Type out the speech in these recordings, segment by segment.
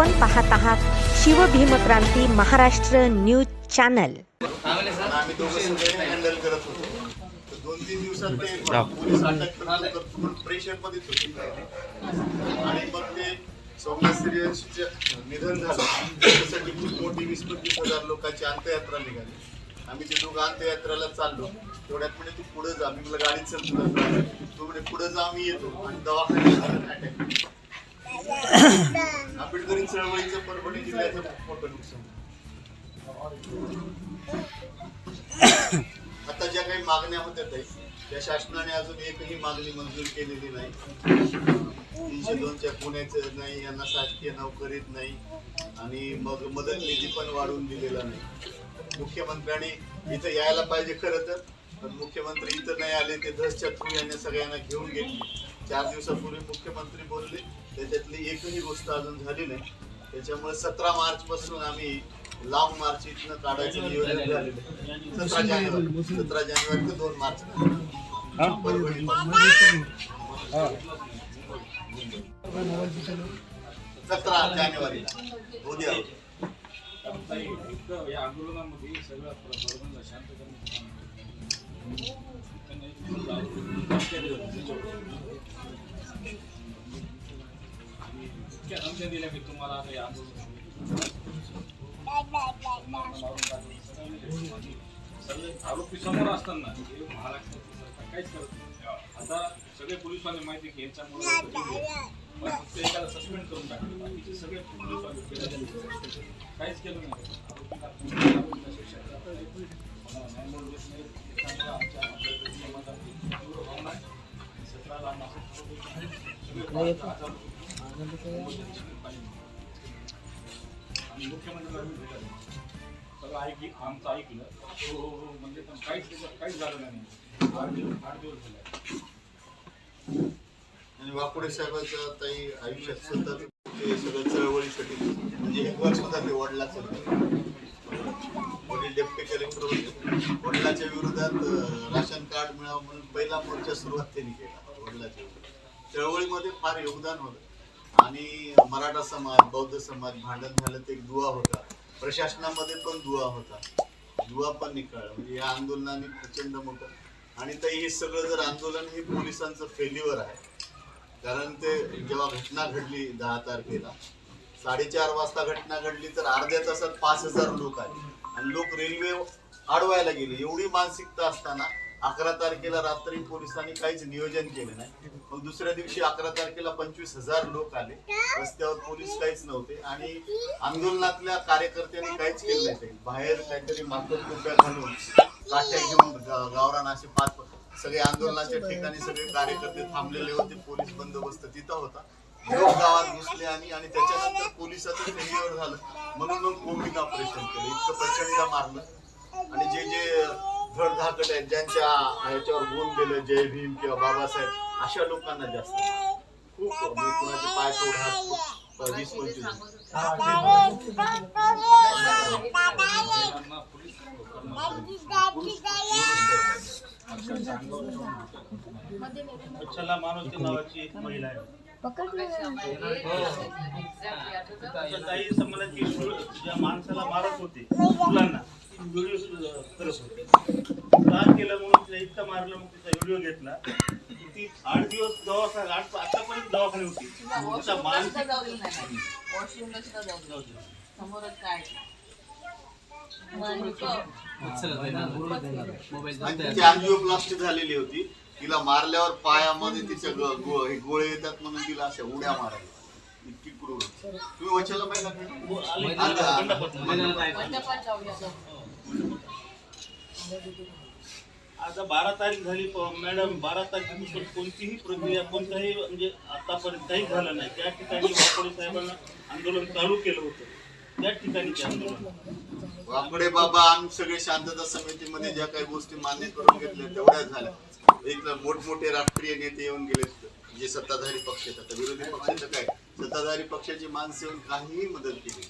आपण पाहत आहात शिवभीमक्रांती महाराष्ट्र न्यूज चॅनल आम्ही हँडल करत होतो तर दोन तीन दिवसात ते पोलीस अटक करतो करतो पण प्रेशर मध्येच होते आणि मग ते निधन झालं खूप मोठी वीस पंचवीस हजार लोकांची अंत्ययात्रा निघाली आम्ही ते दोघं अंत्ययात्रेला चाललो तेवढ्यात म्हणजे तू पुढे जा मी तुला गाडीत चल तुला तू म्हणजे पुढे जा मी येतो आणि दवाखान्यात. आंबेडकरी चळवळीचं परभणी जिल्ह्याचं मोठं नुकसान. आता ज्या काही मागण्या होत्या ताई त्या शासनाने अजून एकही मागणी मंजूर केलेली नाही. तीनशे दोनच्या पुण्याचं नाही यांना शासकीय नोकरीत नाही. आणि मग मदत निधी पण वाढवून दिलेला नाही. मुख्यमंत्र्यांनी इथं यायला पाहिजे खरं तर पण मुख्यमंत्री इथं नाही आले ते धसच्या थ्रू यांनी सगळ्यांना घेऊन गेले. चार दिवसापूर्वी मुख्यमंत्री बोलले त्याच्यातली एकही गोष्ट अजून झाली नाही. त्याच्यामुळे सतरा मार्च पासून आम्ही लांब मार्च इथनं काढायचं नियोजन झालेलं. सतरा जानेवारी. सतरा जानेवारी ते दोन मार्च सतरा जानेवारीला उद्या. या आंदोलनामध्ये सगळं शांत दिल्या की तुम्हाला सगळे आरोपी समोर असताना महाराष्ट्राची सरकार काहीच करत नाही आता सगळे पोलिसांनी माहिती की यांच्यामुळे फक्त एकाला सस्पेंड करून टाकले बाकीचे सगळे पोलिसवाले केले. काहीच केलं नाही आणि सगळं ऐकली आमचं ऐकलं हो हो हो म्हणजे पण काहीच काहीच झालं नाही आठ दिवस आठ दिवस झाले आणि वाकुडे साहेबांचं ताई आयुष्यात सतत ते सगळं चळवळीसाठी म्हणजे एक वर्ष झाले ते वडिलाचं. वडील डेप्टी कलेक्टर होते वडिलाच्या विरोधात राशन कार्ड मिळावं म्हणून पहिला मोर्चा सुरुवात त्यांनी केला वडिलाच्या विरोधात. चळवळीमध्ये फार योगदान होतं. आणि मराठा समाज बौद्ध समाज भांडण झालं ते एक दुवा होता. प्रशासनामध्ये पण दुवा होता. दुवा पण निकाळ म्हणजे या आंदोलनाने प्रचंड मोठं. आणि ते हे सगळं जर आंदोलन हे पोलिसांचं फेल्युअर आहे. कारण ते जेव्हा घटना घडली दहा तारखेला साडेचार वाजता घटना घडली तर अर्ध्या तासात पाच हजार लोक आले. आणि लोक रेल्वे अडवायला गेले. एवढी मानसिकता असताना अकरा तारखेला रात्री पोलिसांनी काहीच नियोजन केलं नाही. मग दुसऱ्या दिवशी अकरा तारखेला पंचवीस हजार लोक आले. रस्त्यावर पोलीस काहीच नव्हते आणि आंदोलनातल्या कार्यकर्त्यांनी काहीच केलं नाही बाहेर काहीतरी मातर कुप्या घालून काठ्या घेऊन गावरान असे पाच सगळे आंदोलनाच्या ठिकाणी सगळे कार्यकर्ते थांबलेले होते. पोलीस बंदोबस्त तिथं होता. लोक गावात घुसले आणि आणि त्याच्यानंतर पोलिसाचं फेल्युअर झालं म्हणून मग कोविड ऑपरेशन केलं इतकं प्रचंड मारलं आणि जे जे धडधाकट आहेत ज्यांच्या ह्याच्यावर गुण गेलं जय भीम किंवा बाबासाहेब अशा लोकांना जास्त खूप म्हणजे पाय तोड वीस पंचवीस नावाची एक महिला आहे ज्या माणसाला मारत होते मुलांना व्हिडिओ करत होते त्रास केला म्हणून तिला इतकं मारलं मग तिचा व्हिडिओ घेतला ती आठ दिवस दवाखाना आठ आतापर्यंत दवाखाने होती angioplasty झालेली होती. तिला मारल्यावर पायामध्ये तिच्या ग- गो- हे गोळे येतात म्हणून तिला अशा उड्या मारायला इतकी क्रूर. तुम्ही वचला पाहिजे आता बारा तारीख झाली प- मॅडम बारा तारखेपासून कोणतीही प्रक्रिया कोणताही म्हणजे आतापर्यंत काही झालं नाही. त्या ठिकाणी वाकोडे साहेबांना आंदोलन चालू केलं होतं. त्या ठिकाणी ते आंदोलन. वाकडे बाबा आम्ही सगळे शांतता समितीमध्ये ज्या काही गोष्टी मान्य करून घेतल्या तेवढ्या झाल्या. एक तर मोठमोठे राष्ट्रीय नेते येऊन गेले जे सत्ताधारी पक्ष आहेत. आता विरोधी पक्षाचं काय? सत्ताधारी पक्षाची माणसं येऊन काहीही मदत केली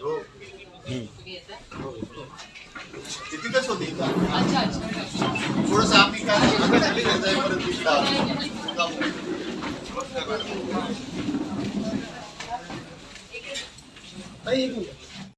हो. तुम्ही येता? किती कस होते इथं? अच्छा अच्छा थोडस आम्ही काय